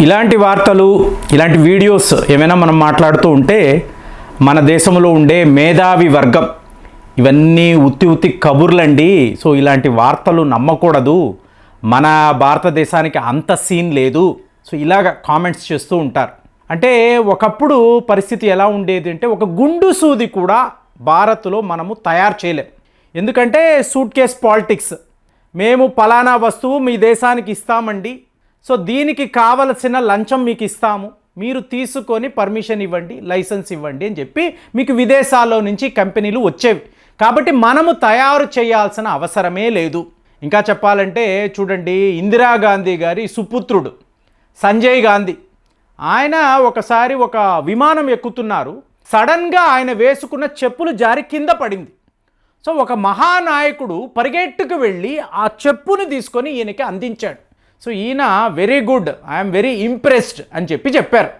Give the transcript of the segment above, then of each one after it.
ఇలాంటి వార్తలు ఇలాంటి వీడియోస్ ఏమైనా మనం మాట్లాడుతూ ఉంటే మన దేశంలో ఉండే మేధావి వర్గం ఇవన్నీ ఉత్తి ఉత్తి కబుర్లండి. సో ఇలాంటి వార్తలు నమ్మకూడదు. మన భారతదేశానికి అంత సీన్ లేదు. సో ఇలాగ కామెంట్స్ చేస్తూ ఉంటారు. అంటే ఒకప్పుడు పరిస్థితి ఎలా ఉండేది అంటే ఒక గుండు సూది కూడా భారత్లో మనము తయారు చేయలేం. ఎందుకంటే సూట్ కేస్ పాలిటిక్స్. మేము పలానా వస్తువు మీ దేశానికి ఇస్తామండి. సో దీనికి కావలసిన లంచం మీకు ఇస్తాము. మీరు తీసుకొని పర్మిషన్ ఇవ్వండి లైసెన్స్ ఇవ్వండి అని చెప్పి మీకు విదేశాల్లో నుంచి కంపెనీలు వచ్చేవి. కాబట్టి మనము తయారు చేయాల్సిన అవసరమే లేదు. ఇంకా చెప్పాలంటే చూడండి ఇందిరాగాంధీ గారి సుపుత్రుడు సంజయ్ గాంధీ. ఆయన ఒకసారి ఒక విమానం ఎక్కుతున్నారు. సడన్గా ఆయన వేసుకున్న చెప్పులు జారి కింద పడింది. సో ఒక మహానాయకుడు పరిగెట్టుకు వెళ్ళి ఆ చెప్పును తీసుకొని ఈయనకి అందించాడు. సో ఈయన very good I'm very impressed అని చెప్పి చెప్పారు.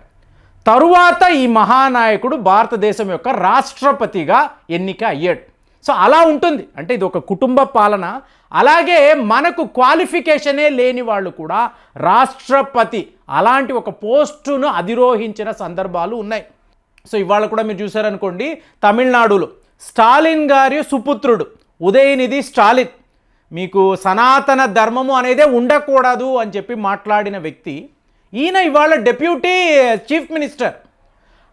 తరువాత ఈ మహానాయకుడు భారతదేశం యొక్క రాష్ట్రపతిగా ఎన్నిక అయ్యాడు. సో అలా ఉంటుంది. అంటే ఇది ఒక కుటుంబ పాలన. అలాగే మనకు క్వాలిఫికేషనే లేని వాళ్ళు కూడా రాష్ట్రపతి అలాంటి ఒక పోస్టును అధిరోహించిన సందర్భాలు ఉన్నాయి. సో ఇవాళ కూడా మీరు చూసారనుకోండి తమిళనాడులో స్టాలిన్ గారి సుపుత్రుడు ఉదయనిధి స్టాలిన్. మీకు సనాతన ధర్మము అనేదే ఉండకూడదు అని చెప్పి మాట్లాడిన వ్యక్తి ఈయన ఇవాళ డెప్యూటీ చీఫ్ మినిస్టర్.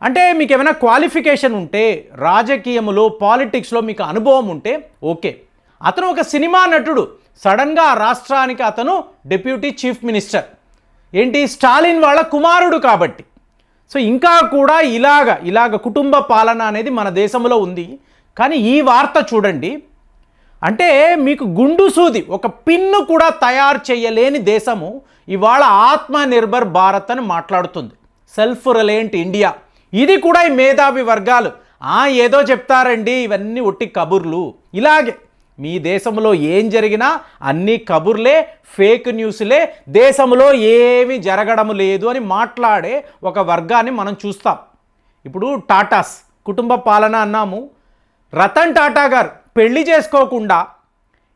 అంటే మీకు ఏమైనా క్వాలిఫికేషన్ ఉంటే రాజకీయములో పాలిటిక్స్లో మీకు అనుభవం ఉంటే ఓకే. అతను ఒక సినిమా నటుడు. సడన్గా ఆ రాష్ట్రానికి అతను డెప్యూటీ చీఫ్ మినిస్టర్. ఏంటి? స్టాలిన్ వాళ్ళ కుమారుడు కాబట్టి. సో ఇంకా కూడా ఇలాగ ఇలాగ కుటుంబ పాలన అనేది మన దేశంలో ఉంది. కానీ ఈ వార్త చూడండి. అంటే మీకు గుండు సూది ఒక పిన్ను కూడా తయారు చేయలేని దేశము ఇవాళ ఆత్మనిర్భర్ భారత్ అని మాట్లాడుతుంది. Self reliant India. ఇది కూడా ఈ మేధావి వర్గాలు. ఆ ఏదో చెప్తారండి ఇవన్నీ ఒట్టి కబుర్లు. ఇలాగే మీ దేశంలో ఏం జరిగినా అన్ని కబుర్లే ఫేక్ న్యూస్లే దేశంలో ఏమీ జరగడం లేదు అని మాట్లాడే ఒక వర్గాన్ని మనం చూస్తాం. ఇప్పుడు టాటాస్ కుటుంబ పాలన అన్నాము. రతన్ టాటా గారు పెళ్ళి చేసుకోకుండా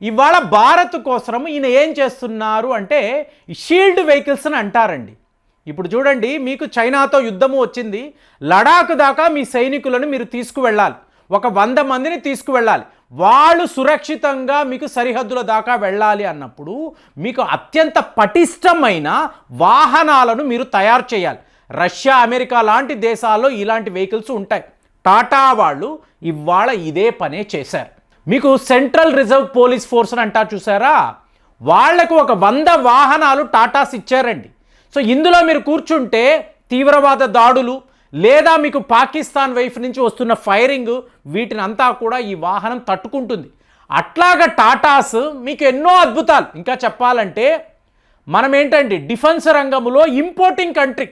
ఇవాళ భారత్ కోసం ఈయన ఏం చేస్తున్నారు అంటే షీల్డ్ వెహికల్స్ అని అంటారండి. ఇప్పుడు చూడండి మీకు చైనాతో యుద్ధము వచ్చింది. లడాక్ దాకా మీ సైనికులను మీరు తీసుకువెళ్ళాలి. ఒక వంద మందిని తీసుకువెళ్ళాలి. వాళ్ళు సురక్షితంగా మీకు సరిహద్దుల దాకా వెళ్ళాలి అన్నప్పుడు మీకు అత్యంత పటిష్టమైన వాహనాలను మీరు తయారు చేయాలి. రష్యా అమెరికా లాంటి దేశాల్లో ఇలాంటి వెహికల్స్ ఉంటాయి. టాటా వాళ్ళు ఇవాళ ఇదే పనే చేశారు. మీకు సెంట్రల్ రిజర్వ్ పోలీస్ ఫోర్స్ అని అంటారు చూసారా? వాళ్ళకు ఒక వంద వాహనాలు టాటాస్ ఇచ్చారండి. సో ఇందులో మీరు కూర్చుంటే తీవ్రవాద దాడులు లేదా మీకు పాకిస్తాన్ వైపు నుంచి వస్తున్న ఫైరింగ్ వీటిని అంతా కూడా ఈ వాహనం తట్టుకుంటుంది. అట్లాగా టాటాస్ మీకు ఎన్నో అద్భుతాలు. ఇంకా చెప్పాలంటే మనం ఏంటండి డిఫెన్స్ రంగంలో ఇంపోర్టింగ్ కంట్రీ.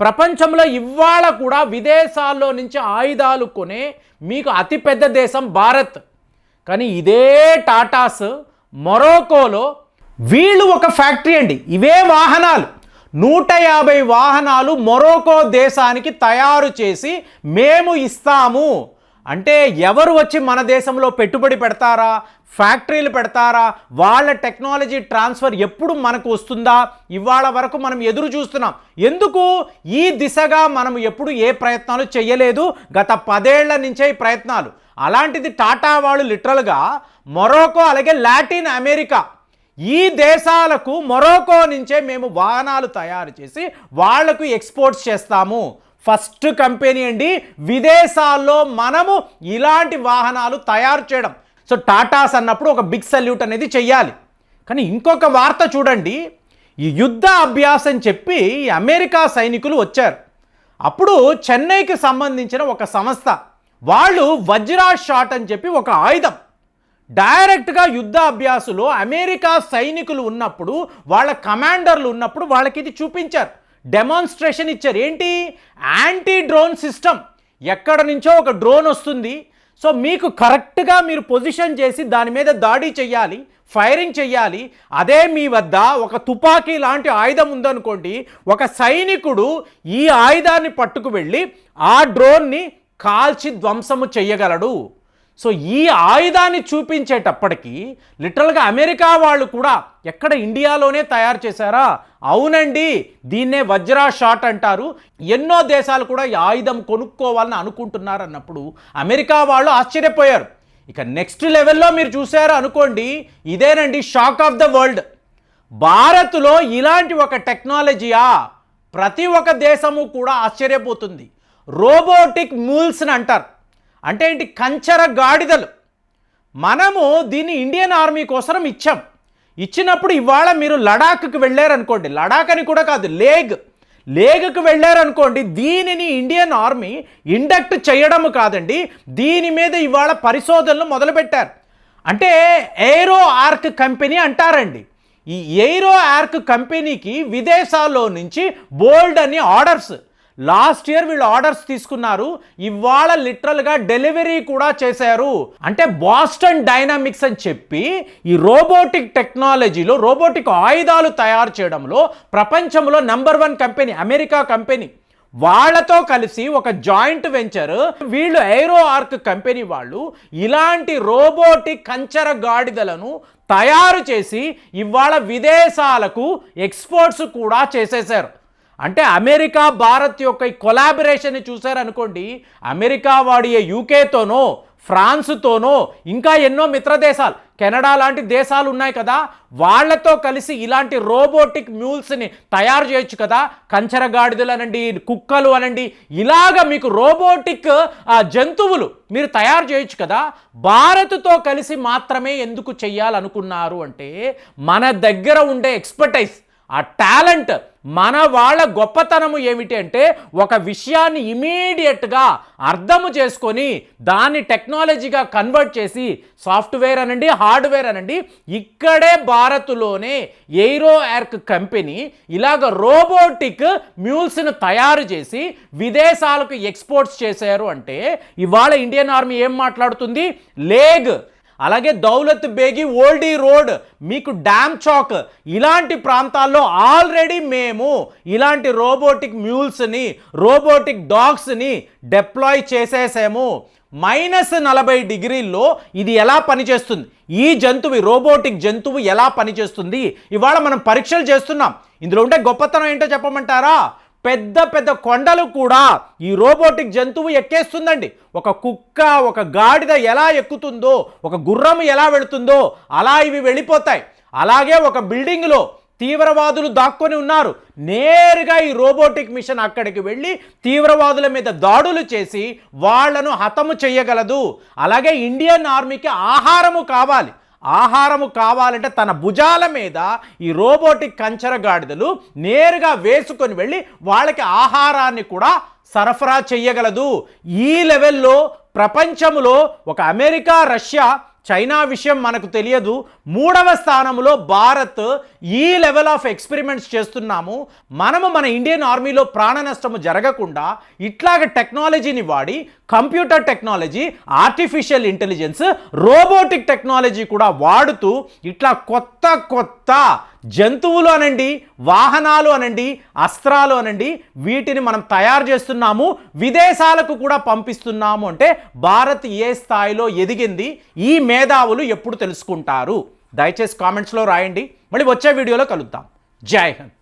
ప్రపంచంలో ఇవాళ కూడా విదేశాల్లో నుంచి ఆయుధాలు కొనే మీకు అతిపెద్ద దేశం భారత్. కానీ ఇదే టాటాస్ మొరోకోలో వీళ్ళు ఒక ఫ్యాక్టరీ అండి. ఇవే వాహనాలు. నూట యాభై వాహనాలు మొరోకో దేశానికి తయారు చేసి మేము ఇస్తాము. అంటే ఎవరు వచ్చి మన దేశంలో పెట్టుబడి పెడతారా? ఫ్యాక్టరీలు పెడతారా? వాళ్ళ టెక్నాలజీ ట్రాన్స్ఫర్ ఎప్పుడు మనకు వస్తుందా? ఇవాళ వరకు మనం ఎదురు చూస్తున్నాం. ఎందుకు? ఈ దిశగా మనం ఎప్పుడు ఏ ప్రయత్నాలు చేయలేదు. గత పదేళ్ళ నుంచే ఈ ప్రయత్నాలు. అలాంటిది టాటా వాళ్ళు లిటరల్గా మొరోకో అలాగే లాటిన్ అమెరికా ఈ దేశాలకు మొరోకో నుంచే మేము వాహనాలు తయారు చేసి వాళ్ళకు ఎక్స్పోర్ట్స్ చేస్తాము. ఫస్ట్ కంపెనీ అండి. విదేశాల్లో మనము ఇలాంటి వాహనాలు తయారు చేయడం. సో టాటాస్ అన్నప్పుడు ఒక బిగ్ సల్యూట్ అనేది చెయ్యాలి. కానీ ఇంకొక వార్త చూడండి. ఈ యుద్ధ అభ్యాసం చెప్పి అమెరికా సైనికులు వచ్చారు. అప్పుడు చెన్నైకి సంబంధించిన ఒక సంస్థ వాళ్ళు వజ్రా షాట్ అని చెప్పి ఒక ఆయుధం. డైరెక్ట్గా యుద్ధ అభ్యాసులో అమెరికా సైనికులు ఉన్నప్పుడు వాళ్ళ కమాండర్లు ఉన్నప్పుడు వాళ్ళకి ఇది చూపించారు. డెమాన్స్ట్రేషన్ ఇచ్చారు. ఏంటి? Anti drone system. ఎక్కడ నుంచో ఒక డ్రోన్ వస్తుంది. సో మీకు కరెక్ట్గా మీరు పొజిషన్ చేసి దాని మీద దాడి చేయాలి ఫైరింగ్ చేయాలి అదే మీ వద్ద ఒక తుపాకీ లాంటి ఆయుధం ఉందనుకోండి ఒక సైనికుడు ఈ ఆయుధాన్ని పట్టుకు వెళ్ళి ఆ డ్రోన్ని కాల్చి ధ్వంసము చెయ్యగలడు. సో ఈ ఆయుధాన్ని చూపించేటప్పటికీ లిటరల్గా అమెరికా వాళ్ళు కూడా ఎక్కడ ఇండియాలోనే తయారు చేశారా? అవునండి దీన్నే వజ్రా షాట్ అంటారు. ఎన్నో దేశాలు కూడా ఈ ఆయుధం కొనుక్కోవాలని అనుకుంటున్నారు అన్నప్పుడు అమెరికా వాళ్ళు ఆశ్చర్యపోయారు. ఇక నెక్స్ట్ లెవెల్లో మీరు చూసారు అనుకోండి ఇదేనండి షాక్ ఆఫ్ ద వరల్డ్. భారత్లో ఇలాంటి ఒక టెక్నాలజీయా ప్రతి ఒక్క దేశము కూడా ఆశ్చర్యపోతుంది. రోబోటిక్ మూల్స్ని అంటారు. అంటే ఏంటి? కంచర గాడిదలు. మనము దీన్ని ఇండియన్ ఆర్మీ కోసం ఇచ్చాం. ఇచ్చినప్పుడు ఇవాళ మీరు లడాఖ్కి వెళ్ళారనుకోండి. లడాక్ అని కూడా కాదు లేగ్. లేగ్కి వెళ్ళారనుకోండి దీనిని ఇండియన్ ఆర్మీ ఇండక్ట్ చేయడం కాదండి దీని మీద ఇవాళ పరిశోధనలు మొదలుపెట్టారు. అంటే ఎయిరో ఆర్క్ కంపెనీ అంటారండి. ఈ ఎయిరో ఆర్క్ కంపెనీకి విదేశాల్లో నుంచి బోల్డ్ అని ఆర్డర్స్ లాస్ట్ ఇయర్ వీళ్ళు ఆర్డర్స్ తీసుకున్నారు. ఇవాళ లిటరల్గా డెలివరీ కూడా చేశారు. అంటే బాస్టన్ డైనామిక్స్ అని చెప్పి ఈ రోబోటిక్ టెక్నాలజీలో రోబోటిక్ ఆయుధాలు తయారు చేయడంలో ప్రపంచంలో number one company America company వాళ్ళతో కలిసి ఒక జాయింట్ వెంచర్ వీళ్ళు ఏరో ఆర్క్ కంపెనీ వాళ్ళు ఇలాంటి రోబోటిక్ కంచర గాడిదలను తయారు చేసి ఇవాళ విదేశాలకు ఎక్స్పోర్ట్స్ కూడా చేసేశారు. అంటే అమెరికా భారత్ యొక్క ఈ కొలాబరేషన్ చూశారనుకోండి అమెరికా వాడియే యూకేతోనో ఫ్రాన్స్తోనో ఇంకా ఎన్నో మిత్ర దేశాలు కెనడా లాంటి దేశాలు ఉన్నాయి కదా వాళ్ళతో కలిసి ఇలాంటి రోబోటిక్ మ్యూల్స్ని తయారు చేయొచ్చు కదా కంచరగాడిదలు అనండి కుక్కలు అనండి ఇలాగ మీకు రోబోటిక్ జంతువులు మీరు తయారు చేయొచ్చు కదా భారత్తో కలిసి మాత్రమే ఎందుకు చెయ్యాలనుకున్నారు అంటే మన దగ్గర ఉండే ఎక్స్పర్టైజ్ ఆ టాలెంట్ మన వాళ్ళ గొప్పతనము ఏమిటి అంటే ఒక విషయాన్ని ఇమీడియట్గా అర్థము చేసుకొని దాన్ని టెక్నాలజీగా కన్వర్ట్ చేసి సాఫ్ట్వేర్ అనండి హార్డ్వేర్ అనండి ఇక్కడే భారత్లోనే ఎయిరో ఎర్క్ కంపెనీ ఇలాగ రోబోటిక్ మ్యూల్స్ను తయారు చేసి విదేశాలకు ఎక్స్పోర్ట్స్ చేశారు అంటే ఇవాళ ఇండియన్ ఆర్మీ ఏం మాట్లాడుతుంది? లేగ్ అలాగే దౌలత్ బేగి ఓల్డీ రోడ్ మీకు డ్యామ్ చాక్ ఇలాంటి ప్రాంతాల్లో ఆల్రెడీ మేము ఇలాంటి రోబోటిక్ మ్యూల్స్ని రోబోటిక్ డాగ్స్ని డిప్లాయ్ చేసేసాము. మైనస్ నలభై డిగ్రీల్లో ఇది ఎలా పనిచేస్తుంది? ఈ జంతువు రోబోటిక్ జంతువు ఎలా పనిచేస్తుంది? ఇవాళ మనం పరీక్షలు చేస్తున్నాం. ఇందులో ఉండే గొప్పతనం ఏంటో చెప్పమంటారా? పెద్ద పెద్ద కొండలు కూడా ఈ రోబోటిక్ జంతువు ఎక్కేస్తుందండి. ఒక కుక్క ఒక గాడిద ఎలా ఎక్కుతుందో ఒక గుర్రం ఎలా వెళుతుందో అలా ఇవి వెళ్ళిపోతాయి. అలాగే ఒక బిల్డింగ్లో తీవ్రవాదులు దాక్కొని ఉన్నారు. నేరుగా ఈ రోబోటిక్ మిషన్ అక్కడికి వెళ్ళి తీవ్రవాదుల మీద దాడులు చేసి వాళ్ళను హతము చేయగలదు. అలాగే ఇండియన్ ఆర్మీకి ఆహారము కావాలి. ఆహారము కావాలంటే తన భుజాల మీద ఈ రోబోటిక్ కంచర గాడిదలు నేరుగా వేసుకొని వెళ్ళి వాళ్ళకి ఆహారాన్ని కూడా సరఫరా చెయ్యగలదు ఈ లెవెల్లో ప్రపంచంలో ఒక అమెరికా రష్యా చైనా విషయం మనకు తెలియదు. మూడవ స్థానంలో భారత్ ఈ లెవెల్ ఆఫ్ ఎక్స్పెరిమెంట్స్ చేస్తున్నాము. మనము మన ఇండియన్ ఆర్మీలో ప్రాణ నష్టము జరగకుండా ఇట్లాగ టెక్నాలజీని వాడి computer technology artificial intelligence robotic technology కూడా వాడుతూ ఇట్లా కొత్త కొత్త జంతువులు అనండి వాహనాలు అనండి అస్త్రాలు అనండి వీటిని మనం తయారు చేస్తున్నాము విదేశాలకు కూడా పంపిస్తున్నాము అంటే భారత్ ఏ స్థాయిలో ఎదిగింది ఈ మేధావులు ఎప్పుడు తెలుసుకుంటారు? దయచేసి కామెంట్స్లో రాయండి. మళ్ళీ వచ్చే వీడియోలో కలుద్దాం. జై హింద్.